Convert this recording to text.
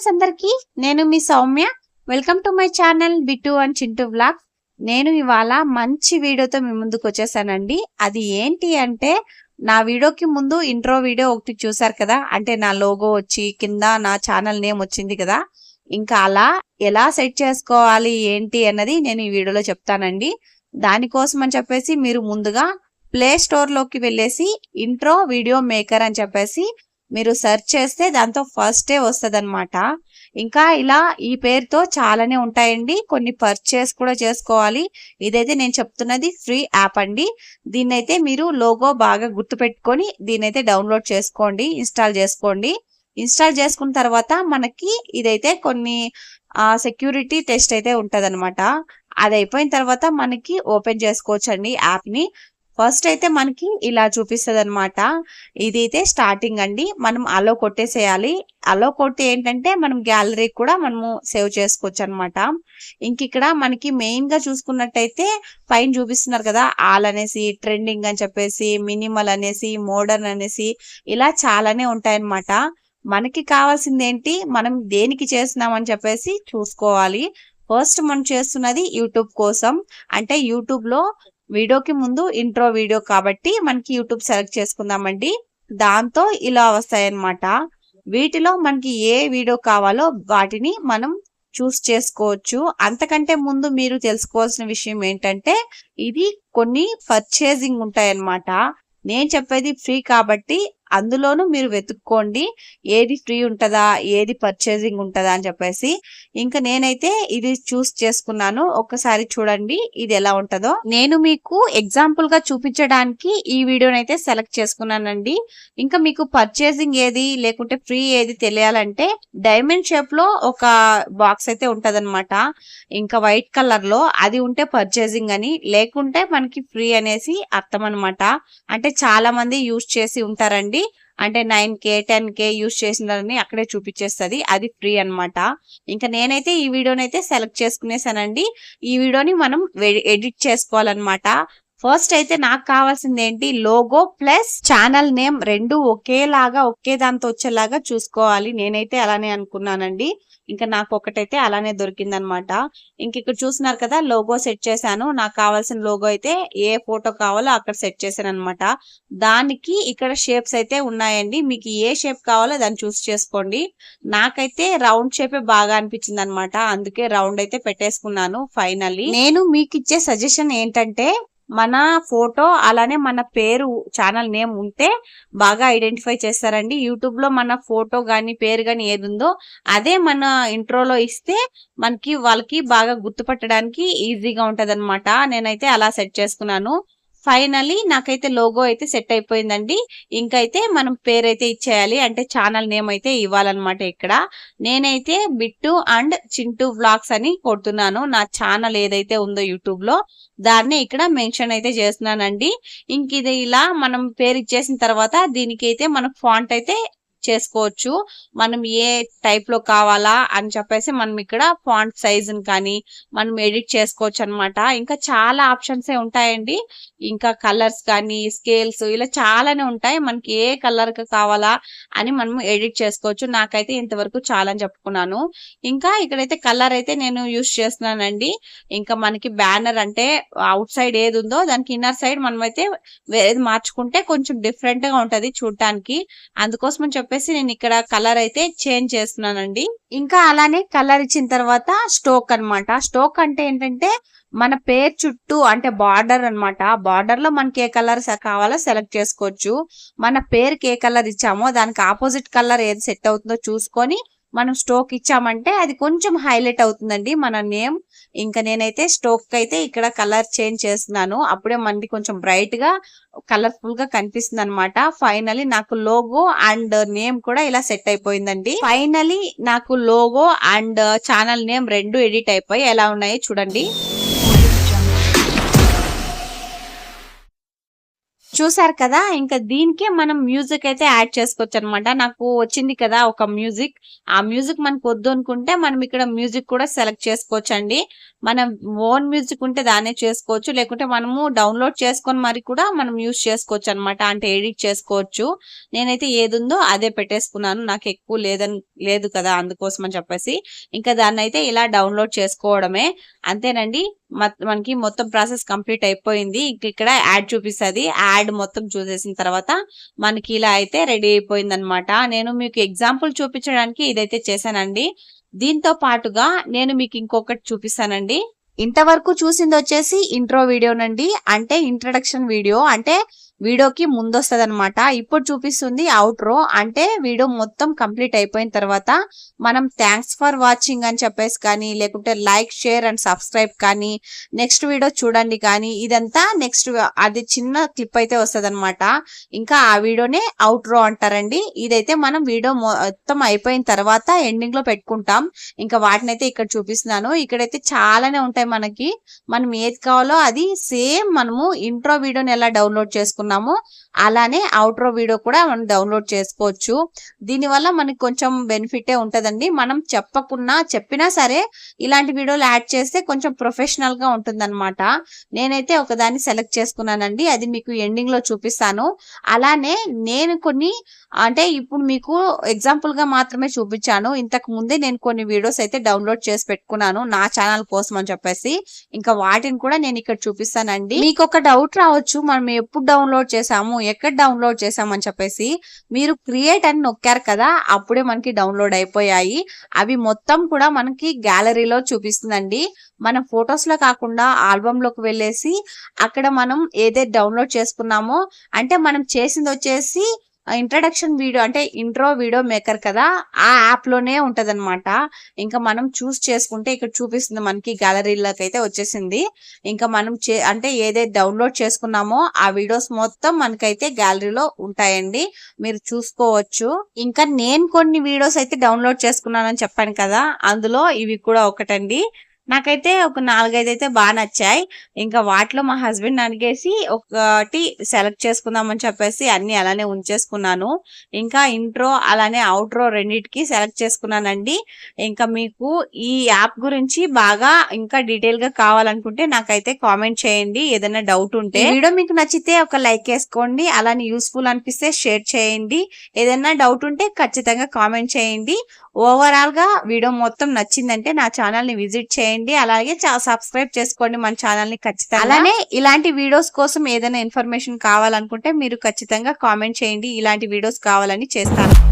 Friends అందరికి నేను మీ Soumya. Welcome to my channel Bittu and Chintu blog నేను ఇవాళ మంచి వీడియోతో మీ ముందుకు వచ్చేసానండి. అది ఏంటి అంటే నా వీడియోకి ముందు ఇంట్రో వీడియో ఒకటి చూసారు కదా? అంటే నా లోగో వచ్చి కింద నా ఛానల్ నేమ్ వచ్చింది కదా? ఇంకా అలా ఎలా సెట్ చేసుకోవాలి ఏంటి అన్నది నేను ఈ వీడియోలో చెప్తానండి. దానికోసం అని చెప్పేసి మీరు ముందుగా ప్లే స్టోర్లోకి వెళ్ళేసి ఇంట్రో వీడియో మేకర్ అని చెప్పేసి మీరు సెర్చ్ చేస్తే దాంతో ఫస్టే వస్తుంది అనమాట ఇంకా ఇలా ఈ పేరుతో చాలానే ఉంటాయండి. కొన్ని పర్చేస్ కూడా చేసుకోవాలి. ఇదైతే నేను చెప్తున్నది ఫ్రీ యాప్ అండి. దీన్నైతే మీరు లోగో బాగా గుర్తుపెట్టుకొని దీన్నైతే డౌన్లోడ్ చేసుకోండి ఇన్స్టాల్ చేసుకోండి. ఇన్స్టాల్ చేసుకున్న తర్వాత మనకి ఇదైతే కొన్ని సెక్యూరిటీ టెస్ట్ అయితే ఉంటది అది అయిపోయిన తర్వాత మనకి ఓపెన్ చేసుకోవచ్చండి యాప్ని. ఫస్ట్ అయితే మనకి ఇలా చూపిస్తుంది అనమాట ఇదైతే స్టార్టింగ్ అండి. మనం అలో కొట్టేసేయాలి. అలో కొట్టి ఏంటంటే మనం గ్యాలరీ కూడా మనము సేవ్ చేసుకోవచ్చు అనమాట ఇంక ఇక్కడ మనకి మెయిన్గా చూసుకున్నట్టయితే పైన చూపిస్తున్నారు కదా ఆల్ అనేసి ట్రెండింగ్ అని చెప్పేసి మినిమల్ అనేసి మోడర్న్ అనేసి ఇలా చాలానే ఉంటాయన్నమాట. మనకి కావాల్సింది ఏంటి మనం దేనికి చేస్తున్నామని చెప్పేసి చూసుకోవాలి. ఫస్ట్ మనం చేస్తున్నది యూట్యూబ్ కోసం. అంటే యూట్యూబ్లో వీడియోకి ముందు ఇంట్రో వీడియో కాబట్టి మనకి యూట్యూబ్ సెలెక్ట్ చేసుకుందామండి. దాంతో ఇలా వస్తాయి అన్నమాట వీటిలో మనకి ఏ వీడియో కావాలో వాటిని మనం చూస్ చేసుకోవచ్చు. అంతకంటే ముందు మీరు తెలుసుకోవాల్సిన విషయం ఏంటంటే ఇది కొన్ని పర్చేసింగ్ ఉంటాయన్నమాట. నేను చెప్పేది ఫ్రీ కాబట్టి అందులోనూ మీరు వెతుక్కోండి ఏది ఫ్రీ ఉంటుందా ఏది పర్చేసింగ్ ఉంటుందా అని చెప్పేసి. ఇంకా నేనైతే ఇది చూస్ చేసుకున్నాను. ఒక్కసారి చూడండి ఇది ఎలా ఉంటుందో. నేను మీకు ఎగ్జాంపుల్గా చూపించడానికి ఈ వీడియోనైతే సెలెక్ట్ చేసుకున్నానండి. ఇంకా మీకు పర్చేసింగ్ ఏది లేకుంటే ఫ్రీ ఏది తెలియాలంటే డైమండ్ షేప్లో ఒక బాక్స్ అయితే ఉంటదన్నమాట. ఇంకా వైట్ కలర్లో అది ఉంటే పర్చేసింగ్ అని లేకుంటే మనకి ఫ్రీ అనేసి అర్థం అనమాట అంటే చాలా మంది యూజ్ చేసి ఉంటారండి. అంటే nine K ten K use చేసినారని అక్కడే చూపించేస్తుంది. అది ఫ్రీ అన్నమాట. ఇంకా నేనైతే ఈ వీడియోనైతే అయితే సెలెక్ట్ చేసుకునేసానండి. ఈ వీడియోని మనం ఎడిట్ చేసుకోవాలన్నమాట. ఫస్ట్ అయితే నాకు కావాల్సింది ఏంటి? లోగో ప్లస్ ఛానల్ నేమ్ రెండు ఒకేలాగా ఒకే దాంతో వచ్చేలాగా చూసుకోవాలి. నేనైతే అలానే అనుకున్నానండి. ఇంకా నాకు ఒకటైతే అలానే దొరికిందనమాట. ఇంక ఇక్కడ చూసినారు కదా లోగో సెట్ చేశాను. నాకు కావాల్సిన లోగో అయితే ఏ ఫోటో కావాలో అక్కడ సెట్ చేశాను అనమాట దానికి ఇక్కడ షేప్స్ అయితే ఉన్నాయండి. మీకు ఏ షేప్ కావాలో దాన్ని చూస్ చేసుకోండి. నాకైతే రౌండ్ షేపే బాగా అనిపించింది అనమాట అందుకే రౌండ్ అయితే పెట్టేసుకున్నాను ఫైనల్లీ నేను మీకు ఇచ్చే సజెషన్ ఏంటంటే మన ఫోటో అలానే మన పేరు ఛానల్ నేమ్ ఉంటే బాగా ఐడెంటిఫై చేస్తారండి. యూట్యూబ్లో మన ఫోటో కానీ పేరు కానీ ఏది ఉందో అదే మన ఇంట్రోలో ఇస్తే మనకి వాళ్ళకి బాగా గుర్తుపట్టడానికి ఈజీగా ఉంటుంది నేనైతే అలా సెట్ చేసుకున్నాను. ఫైనలీ నాకైతే లోగో అయితే సెట్ అయిపోయిందండి. ఇంకైతే మనం పేరైతే ఇచ్చేయాలి. అంటే ఛానల్ నేమ్ అయితే ఇవ్వాలన్నమాట ఇక్కడ. నేనైతే బిట్టు అండ్ చింటూ వ్లాగ్స్ అని కొడుతున్నాను. నా ఛానల్ ఏదైతే ఉందో యూట్యూబ్లో దాన్ని ఇక్కడ మెన్షన్ అయితే చేస్తున్నానండి. ఇంక ఇది ఇలా మనం పేరు ఇచ్చేసిన తర్వాత దీనికి అయితే మనం ఫాంట్ అయితే చేసుకోవచ్చు. మనం ఏ టైప్లో కావాలా అని చెప్పేసి మనం ఇక్కడ ఫాంట్ సైజుని కానీ మనం ఎడిట్ చేసుకోవచ్చు అనమాట ఇంకా చాలా ఆప్షన్స్ ఏ ఉంటాయండి. ఇంకా కలర్స్ కానీ స్కేల్స్ ఇలా చాలానే ఉంటాయి. మనకి ఏ కలర్ కావాలా అని మనం ఎడిట్ చేసుకోవచ్చు. నాకైతే ఇంతవరకు చాలా అని చెప్పుకున్నాను. ఇంకా ఇక్కడైతే కలర్ అయితే నేను యూస్ చేస్తున్నానండి. ఇంకా మనకి బ్యానర్ అంటే అవుట్ సైడ్ ఏది ఉందో దానికి ఇన్నర్ సైడ్ మనమైతే వేరేది మార్చుకుంటే కొంచెం డిఫరెంట్గా ఉంటది చూడటానికి అందుకోసం చెప్పి చెప్పేసి నేను ఇక్కడ కలర్ అయితే చేంజ్ చేస్తున్నానండి. ఇంకా అలానే కలర్ ఇచ్చిన తర్వాత స్టోక్ అనమాట స్టోక్ అంటే ఏంటంటే మన పేరు చుట్టూ అంటే బార్డర్ అనమాట బార్డర్లో మనకి ఏ కలర్ కావాలో సెలెక్ట్ చేసుకోవచ్చు. మన పేరుకి ఏ కలర్ ఇచ్చామో దానికి ఆపోజిట్ కలర్ ఏది సెట్ అవుతుందో చూసుకొని మనం స్టోక్ ఇచ్చామంటే అది కొంచెం హైలైట్ అవుతుందండి. మన నేమ్ ఇంకా నేనైతే స్టోక్ అయితే ఇక్కడ కలర్ చేంజ్ చేస్తున్నాను. అప్పుడే మనకి కొంచెం బ్రైట్గా కలర్ఫుల్గా కనిపిస్తుంది అనమాట ఫైనలీ నాకు లోగో అండ్ నేమ్ కూడా ఇలా సెట్ అయిపోయిందండి. ఫైనలీ నాకు లోగో అండ్ ఛానల్ నేమ్ రెండు ఎడిట్ అయిపోయి ఎలా ఉన్నాయో చూడండి. చూసారు కదా ఇంకా దీనికే మనం మ్యూజిక్ అయితే యాడ్ చేసుకోవచ్చు అనమాట నాకు వచ్చింది కదా ఒక మ్యూజిక్. ఆ మ్యూజిక్ మనకు వద్దు అనుకుంటే మనం ఇక్కడ మ్యూజిక్ కూడా సెలెక్ట్ చేసుకోవచ్చు అండి మనం ఓన్ మ్యూజిక్ ఉంటే దాన్నే చేసుకోవచ్చు. లేకుంటే మనము డౌన్లోడ్ చేసుకొని మరి కూడా మనం యూజ్ చేసుకోవచ్చు అనమాట అంటే ఎడిట్ చేసుకోవచ్చు. నేనైతే ఏది ఉందో అదే పెట్టేసుకున్నాను. నాకు ఎక్కువ లేదని లేదు కదా అందుకోసం అని చెప్పేసి. ఇంకా దాన్ని అయితే ఇలా డౌన్లోడ్ చేసుకోవడమే. అంతేనండి. మనకి మొత్తం ప్రాసెస్ కంప్లీట్ అయిపోయింది. ఇక్కడ యాడ్ చూపిస్తుంది. యాడ్ మొత్తం చూసేసిన తర్వాత మనకి ఇలా అయితే రెడీ అయిపోయింది అనమాట నేను మీకు ఎగ్జాంపుల్ చూపించడానికి ఇదైతే చేశానండి. దీంతో పాటుగా నేను మీకు ఇంకొకటి చూపిస్తానండి. ఇంతవరకు చూసింది వచ్చేసి ఇంట్రో వీడియోనండి. అంటే ఇంట్రడక్షన్ వీడియో. అంటే వీడియోకి ముందు వస్తుంది అనమాట ఇప్పుడు చూపిస్తుంది అవుట్రో అంటే వీడియో మొత్తం కంప్లీట్ అయిపోయిన తర్వాత మనం థ్యాంక్స్ ఫర్ వాచింగ్ అని చెప్పేసి కానీ లేకుంటే లైక్ షేర్ అండ్ సబ్స్క్రైబ్ కానీ నెక్స్ట్ వీడియో చూడండి కానీ ఇదంతా నెక్స్ట్ అది చిన్న క్లిప్ అయితే వస్తుంది ఇంకా ఆ వీడియోనే అవుట్రో అంటారండి. ఇదైతే మనం వీడియో మొత్తం అయిపోయిన తర్వాత ఎండింగ్లో పెట్టుకుంటాం. ఇంకా వాటిని అయితే ఇక్కడ చూపిస్తున్నాను. ఇక్కడైతే చాలానే ఉంటాయి మనకి. మనం ఏది కావాలో అది సేమ్ మనము ఇంట్రో వీడియోని ఎలా డౌన్లోడ్ చేసుకున్నామో అలానే అవుట్రో వీడియో కూడా మనం డౌన్లోడ్ చేసుకోవచ్చు. దీనివల్ల మనకి కొంచెం బెనిఫిటే ఉంటుందండి. మనం చెప్పకున్నా చెప్పినా సరే ఇలాంటి వీడియోలు యాడ్ చేస్తే కొంచెం ప్రొఫెషనల్గా ఉంటుందన్నమాట. నేనైతే ఒకదాన్ని సెలెక్ట్ చేసుకున్నానండి. అది మీకు ఎండింగ్లో చూపిస్తాను. అలానే నేను కొన్ని అంటే ఇప్పుడు మీకు ఎగ్జాంపుల్గా మాత్రమే చూపించాను. ఇంతకు ముందే నేను కొన్ని వీడియోస్ అయితే డౌన్లోడ్ చేసి పెట్టుకున్నాను నా ఛానల్ కోసం అని చెప్పేసి. ఇంకా వాటిని కూడా నేను ఇక్కడ చూపిస్తానండి. మీకు ఒక డౌట్ రావచ్చు. మనం ఎప్పుడు డౌన్లోడ్ చేసాము ఎక్కడ డౌన్లోడ్ చేసాము అని చెప్పేసి మీరు క్రియేట్ అని నొక్కారు కదా అప్పుడే మనకి డౌన్లోడ్ అయిపోయాయి. అవి మొత్తం కూడా మనకి గ్యాలరీలో చూపిస్తుందండి. మన ఫొటోస్లో కాకుండా ఆల్బంలోకి వెళ్ళేసి అక్కడ మనం ఏదైతే డౌన్లోడ్ చేసుకున్నామో అంటే మనం చేసింది వచ్చేసి ఇంట్రడక్షన్ వీడియో అంటే ఇంట్రో వీడియో మేకర్ కదా ఆ యాప్లోనే ఉంటదన్నమాట. ఇంకా మనం చూస్ చేసుకుంటే ఇక్కడ చూపిస్తుంది మనకి గ్యాలరీలోకి అయితే వచ్చేసింది. ఇంకా మనం చే అంటే ఏదైతే డౌన్లోడ్ చేసుకున్నామో ఆ వీడియోస్ మొత్తం మనకైతే గ్యాలరీలో ఉంటాయండి. మీరు చూసుకోవచ్చు. ఇంకా నేను కొన్ని వీడియోస్ అయితే డౌన్లోడ్ చేసుకున్నానని చెప్పాను కదా అందులో ఇవి కూడా ఒకటండి. నాకైతే ఒక నాలుగైదు అయితే బాగా నచ్చాయి. ఇంకా వాటిలో మా హస్బెండ్ అడిగేసి ఒకటి సెలెక్ట్ చేసుకుందామని చెప్పేసి అన్ని అలానే ఉంచేసుకున్నాను. ఇంకా ఇంట్రో అలానే అవుట్రో రెండింటికి సెలెక్ట్ చేసుకున్నానండి. ఇంకా మీకు ఈ యాప్ గురించి బాగా ఇంకా డీటెయిల్గా కావాలనుకుంటే నాకైతే కామెంట్ చేయండి. ఏదైనా డౌట్ ఉంటే వీడియో మీకు నచ్చితే ఒక లైక్ వేసుకోండి. అలానే యూస్ఫుల్ అనిపిస్తే షేర్ చేయండి. ఏదైనా డౌట్ ఉంటే ఖచ్చితంగా కామెంట్ చేయండి. ఓవరాల్గా వీడియో మొత్తం నచ్చిందంటే నా ఛానల్ని విజిట్ చేయండి. అలాగే సబ్స్క్రైబ్ చేసుకోండి మన ఛానల్ని ఖచ్చితంగా. అలానే ఇలాంటి వీడియోస్ కోసం ఏదైనా ఇన్ఫర్మేషన్ కావాలనుకుంటే మీరు ఖచ్చితంగా కామెంట్ చేయండి. ఇలాంటి వీడియోస్ కావాలని చేస్తాను.